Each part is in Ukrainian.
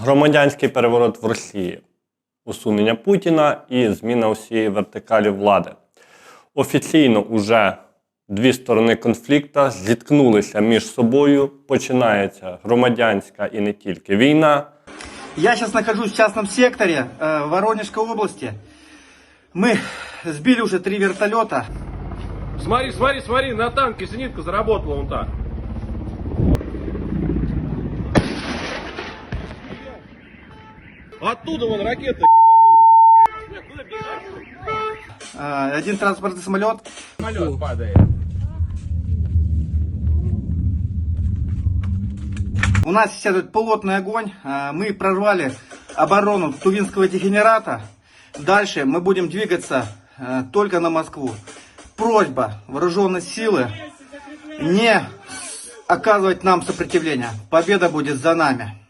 Громадянський переворот в Росії, усунення Путіна і зміна усієї вертикалі влади. Офіційно уже дві сторони конфлікту зіткнулися між собою. Починається громадянська і не тільки війна. Я сейчас нахожусь в частном секторе э, Воронежской области. Мы сбили уже три вертолета. Смотри, смотри, смотри, на танке зенитка заработала вон так. Оттуда вон ракета ебанула. Э, один транспортный самолет. Самолет падает. У нас сейчас идет плотный огонь. Э, мы прорвали оборону Тувинского дегенерата. Дальше мы будем двигаться э, только на Москву. Просьба вооруженной силы не оказывать нам сопротивление. Победа будет за нами.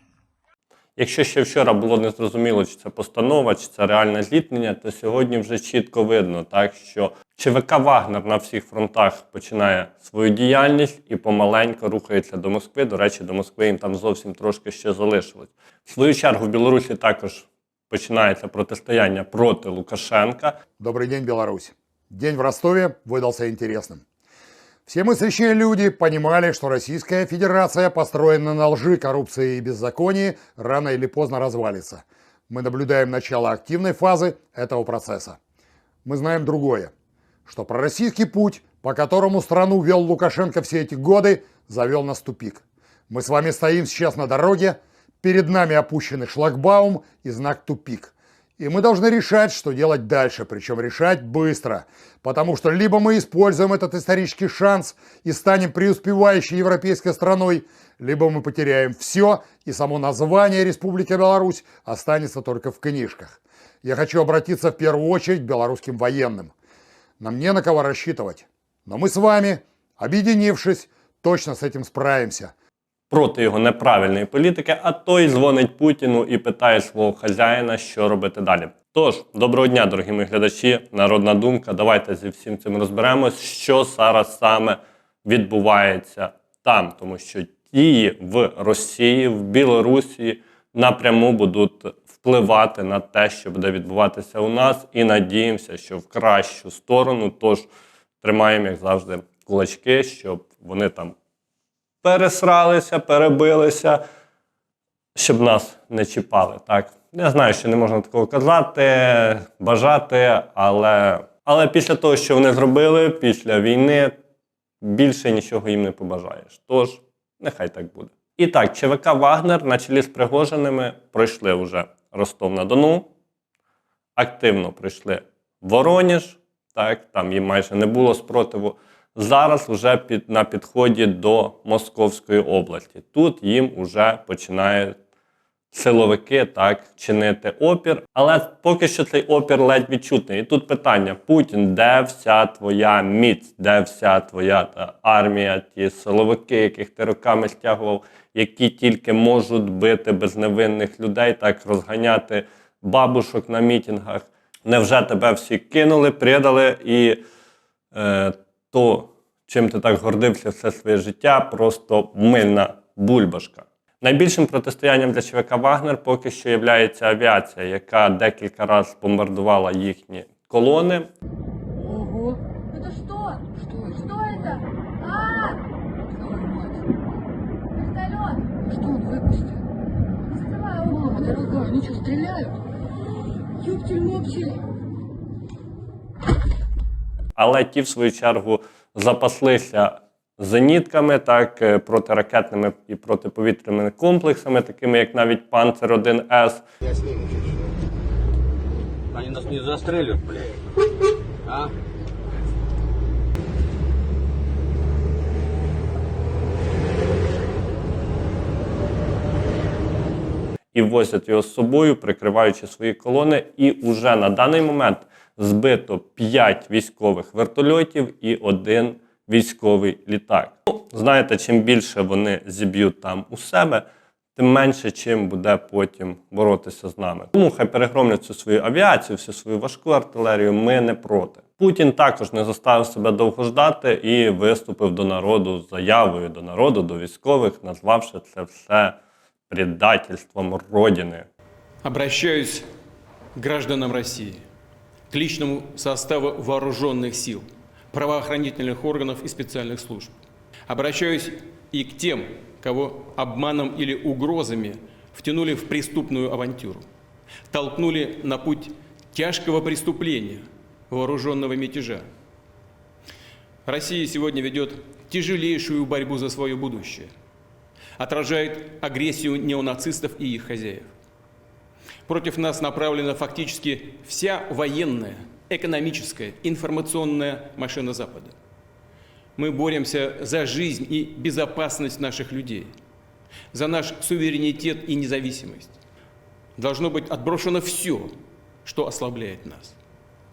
Якщо ще вчора було незрозуміло, чи це постанова, чи це реальне зіткнення, то сьогодні вже чітко видно, так що ЧВК Вагнер на всіх фронтах починає свою діяльність і помаленько рухається до Москви. До речі, до Москви їм там зовсім трошки ще залишилось. В свою чергу в Білорусі також починається протистояння проти Лукашенка. Добрый день, Беларусь. День в Ростове выдался интересным. Все мыслящие люди понимали, что Российская Федерация, построенная на лжи, коррупции и беззаконии, рано или поздно развалится. Мы наблюдаем начало активной фазы этого процесса. Мы знаем другое, что пророссийский путь, по которому страну вел Лукашенко все эти годы, завел нас в тупик. Мы с вами стоим сейчас на дороге, перед нами опущенный шлагбаум и знак «Тупик». И мы должны решать, что делать дальше, причем решать быстро. Потому что либо мы используем этот исторический шанс и станем преуспевающей европейской страной, либо мы потеряем все, и само название Республика Беларусь останется только в книжках. Я хочу обратиться в первую очередь к белорусским военным. Нам не на кого рассчитывать. Но мы с вами, объединившись, точно с этим справимся. Проти його неправильної політики, а той дзвонить Путіну і питає свого хазяїна, що робити далі. Тож, доброго дня, дорогі мої глядачі, народна думка. Давайте зі всім цим розберемось, що зараз саме відбувається там, тому що дії в Росії, в Білорусі напряму будуть впливати на те, що буде відбуватися у нас, і надіємося, що в кращу сторону. Тож тримаємо, як завжди, кулачки, щоб вони там пересралися, перебилися, щоб нас не чіпали. Так? Я знаю, що не можна такого казати, бажати, але, але після того, що вони зробили, після війни, більше нічого їм не побажаєш. Тож, нехай так буде. І так, ЧВК Вагнер на чолі з Пригожиними пройшли вже Ростов-на-Дону, активно прийшли в Воронеж, так, там їм майже не було спротиву. Зараз вже під, на підході до Московської області. Тут їм вже починають силовики так чинити опір. Але поки що цей опір ледь відчутний. І тут питання: Путін, де вся твоя міць, де вся твоя та армія, ті силовики, яких ти роками стягував, які тільки можуть бити безневинних людей, так розганяти бабушок на мітингах. Невже тебе всі кинули, придали і е, то, чим ти так гордився все своє життя, просто мильна бульбашка. Найбільшим протистоянням для ЧВК Вагнер поки що є авіація, яка декілька разів бомбардувала їхні колони. Ого. Это что? Что это? Что это? А, Твою мать. вертолет! Что он выпустил? Не закрывай Мама окна. дорогая, они что, стреляют? Ёптель-моптель. Але ті, в свою чергу, запаслися зенітками, так, е, протиракетними і протиповітряними комплексами, такими як навіть Панцер 1С. Они нас не застрелюють, блядь. А? І возять його з собою, прикриваючи свої колони. І уже на даний момент збито 5 військових вертольотів і один військовий літак. Ну, знаєте, чим більше вони зіб'ють там у себе, тим менше чим буде потім боротися з нами. Тому хай перегромлять всю свою авіацію, всю свою важку артилерію. Ми не проти. Путін також не заставив себе довго ждати і виступив до народу з заявою до народу, до військових, назвавши це все предательством Родини. Обращаюсь к гражданам России, к личному составу вооруженных сил, правоохранительных органов и специальных служб. Обращаюсь и к тем, кого обманом или угрозами втянули в преступную авантюру, толкнули на путь тяжкого преступления, вооруженного мятежа. Россия сегодня ведет тяжелейшую борьбу за свое будущее, отражает агрессию неонацистов и их хозяев. Против нас направлена фактически вся военная, экономическая, информационная машина Запада. Мы боремся за жизнь и безопасность наших людей, за наш суверенитет и независимость. Должно быть отброшено все, что ослабляет нас.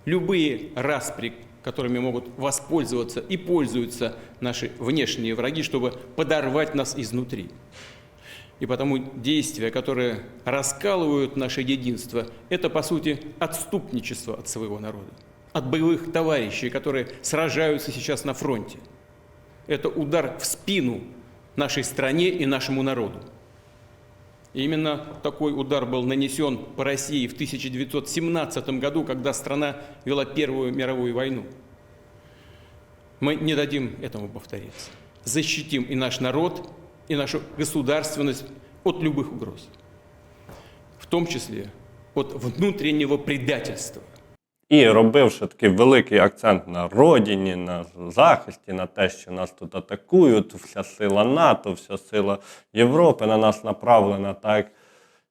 Любые распри, которыми могут воспользоваться и пользуются наши внешние враги, чтобы подорвать нас изнутри. И потому действия, которые раскалывают наше единство, это, по сути, отступничество от своего народа, от боевых товарищей, которые сражаются сейчас на фронте. Это удар в спину нашей стране и нашему народу. И именно такой удар был нанесен по России в 1917 году, когда страна вела Первую мировую войну. Мы не дадим этому повториться. Защитим и наш народ, и нашу государственность от любых угроз, в том числе от внутреннего предательства. І робивши такий великий акцент на родині, на захисті, на те, що нас тут атакують, вся сила НАТО, вся сила Європи на нас направлена, так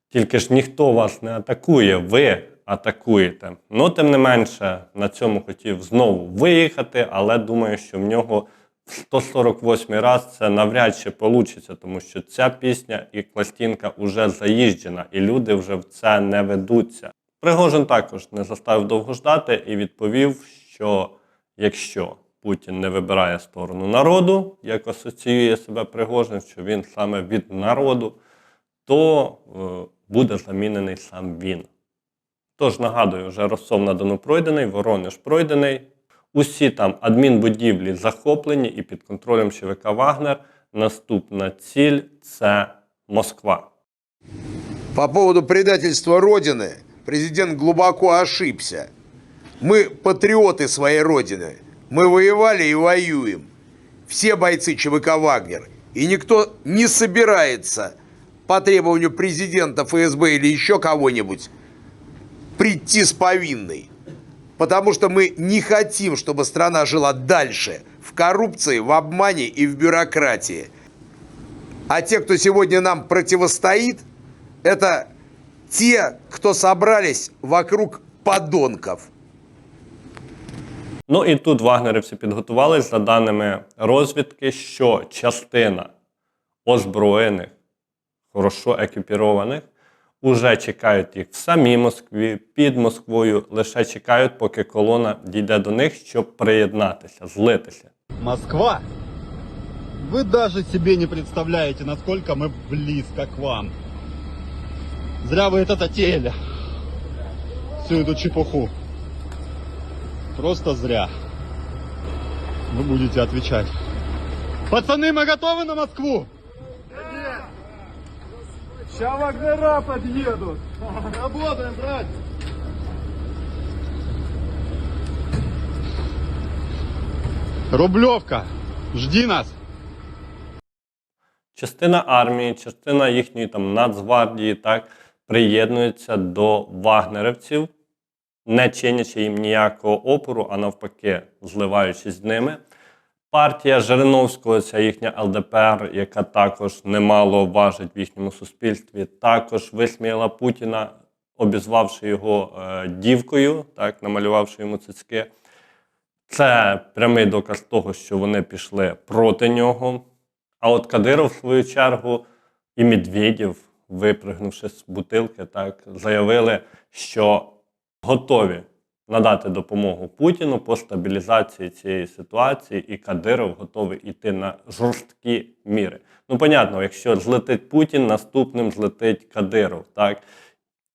тільки ж ніхто вас не атакує, ви атакуєте. Ну, тим не менше, на цьому хотів знову виїхати, але думаю, що в нього в 148 раз це навряд чи вийде, тому що ця пісня і пластинка вже заїжджена, і люди вже в це не ведуться. Пригожин також не заставив довго ждати і відповів, що якщо Путін не вибирає сторону народу, як асоціює себе Пригожин, що він саме від народу, то е, буде замінений сам він. Тож нагадую, вже Ростов на Дону пройдений, Воронеж пройдений. Усі там адмінбудівлі захоплені і під контролем ЧВК Вагнер. Наступна ціль це Москва. По поводу предательства Родины президент глубоко ошибся. Мы патриоты своей Родины. Мы воевали и воюем. Все бойцы ЧВК «Вагнер». И никто не собирается по требованию президента ФСБ или еще кого-нибудь прийти с повинной. Потому что мы не хотим, чтобы страна жила дальше в коррупции, в обмане и в бюрократии. А те, кто сегодня нам противостоит, это те, кто собрались вокруг подонков. Ну і тут вагнерівці підготувались за даними розвідки, що частина озброєних, хорошо екіпірованих, уже чекають їх в самій Москві, під Москвою, лише чекають, поки колона дійде до них, щоб приєднатися, злитися. Москва, вы даже себе не представляете, насколько мы близко к вам. Зря вы это затеяли. Всю эту чепуху. Просто зря. Вы будете отвечать. Пацаны, мы готовы на Москву? Сейчас вагнера подъедут. Работаем, брать. Рублевка, жди нас. Частина армії, частина їхньої там Нацгвардії так Приєднується до вагнерівців, не чинячи їм ніякого опору, а навпаки, зливаючись з ними. Партія Жириновського, ця їхня ЛДПР, яка також немало важить в їхньому суспільстві, також висміяла Путіна, обізвавши його е, дівкою, так, намалювавши йому цицьки. Це прямий доказ того, що вони пішли проти нього. А от Кадиров, в свою чергу, і Медведєв, випригнувши з бутилки, так, заявили, що готові надати допомогу Путіну по стабілізації цієї ситуації, і Кадиров готовий йти на жорсткі міри. Ну, понятно, якщо злетить Путін, наступним злетить Кадиров. Так?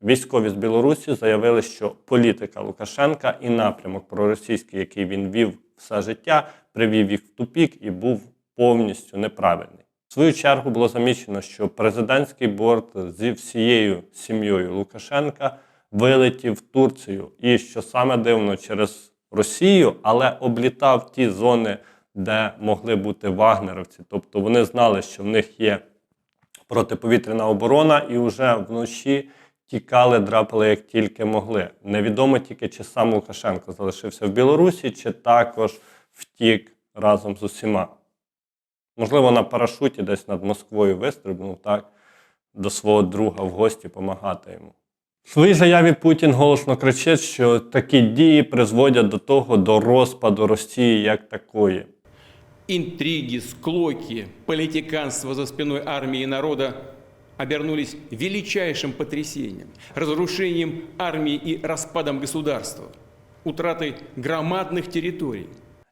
Військові з Білорусі заявили, що політика Лукашенка і напрямок проросійський, який він вів все життя, привів їх в тупік і був повністю неправильний. Свою чергу було замічено, що президентський борт зі всією сім'єю Лукашенка вилетів в Турцію. І що саме дивно, через Росію, але облітав ті зони, де могли бути вагнеровці. Тобто вони знали, що в них є протиповітряна оборона, і вже вночі тікали, драпали як тільки могли. Невідомо тільки, чи сам Лукашенко залишився в Білорусі, чи також втік разом з усіма. Можливо, на парашуті десь над Москвою вистрибнув так до свого друга в гості помагати йому. В своїй заяві Путін голосно кричить, що такі дії призводять до того до розпаду Росії як такої. Интриги, склоки, политиканство за спиной армии и народа обернулись величайшим потрясением, разрушением армии и распадом государства, утратой громадных территорий.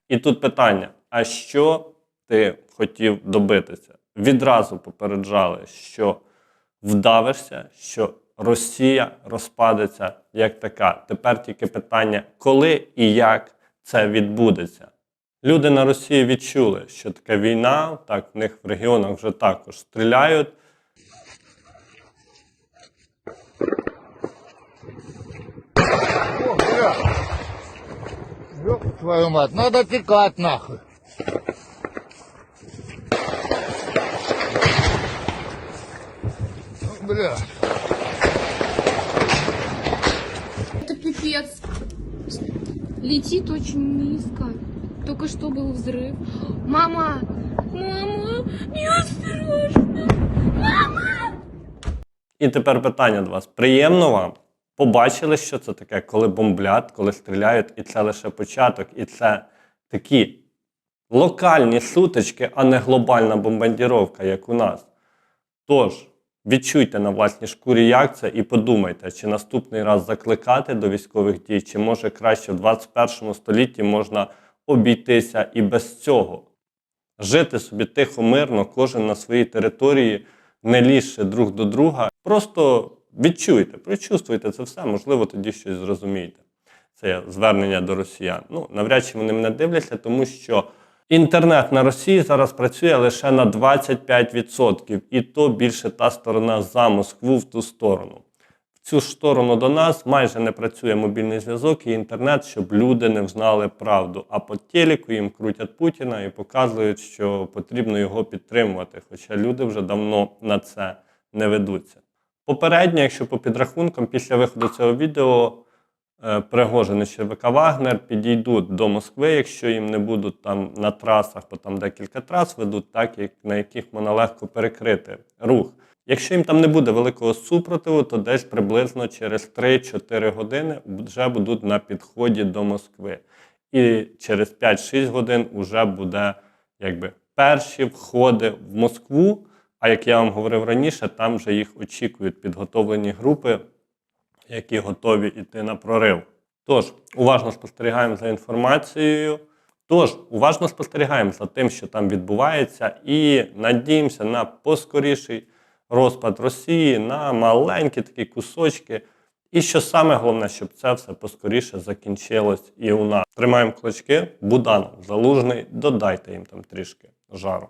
І тут питання: а що ти хотів добитися? Відразу попереджали, що вдавишся, що Росія розпадеться як така. Тепер тільки питання, коли і як це відбудеться. Люди на Росії відчули, що таке війна, так в них в регіонах вже також стріляють. Твою мать, надо текать нахуй. Бля. Это пипец. Летит очень низко. Только что был взрыв. Мама! Мама! Неосторожно! Мама! І тепер питання до вас: приємно вам? Побачили, що це таке, коли бомблять, коли стріляють, і це лише початок, і це такі локальні сутички, а не глобальна бомбардіровка, як у нас. Тож, відчуйте на власній шкурі, як це, і подумайте, чи наступний раз закликати до військових дій, чи може краще в 21 столітті можна обійтися і без цього. Жити собі тихо, мирно, кожен на своїй території, не лізши друг до друга. Просто відчуйте, прочувствуйте це все, можливо, тоді щось зрозумієте. Це звернення до росіян. Ну, навряд чи вони мене дивляться, тому що інтернет на Росії зараз працює лише на 25%, і то більше та сторона за Москву в ту сторону. В цю сторону до нас майже не працює мобільний зв'язок і інтернет, щоб люди не взнали правду. А по телеку їм крутять Путіна і показують, що потрібно його підтримувати. Хоча люди вже давно на це не ведуться. Попередньо, якщо по підрахункам, після виходу цього відео Пригожин і ЧВК Вагнер підійдуть до Москви, якщо їм не будуть там на трасах, бо там декілька трас ведуть, так як на яких можна легко перекрити рух. Якщо їм там не буде великого супротиву, то десь приблизно через 3-4 години вже будуть на підході до Москви. І через 5-6 годин вже буде якби перші входи в Москву. А як я вам говорив раніше, там вже їх очікують підготовлені групи, які готові йти на прорив. Тож, уважно спостерігаємо за інформацією. Тож, уважно спостерігаємо за тим, що там відбувається, і надіємося на поскоріший розпад Росії, на маленькі такі кусочки. І що саме головне, щоб це все поскоріше закінчилось і у нас. Тримаємо клочки, Буданов, Залужний, додайте їм там трішки жару.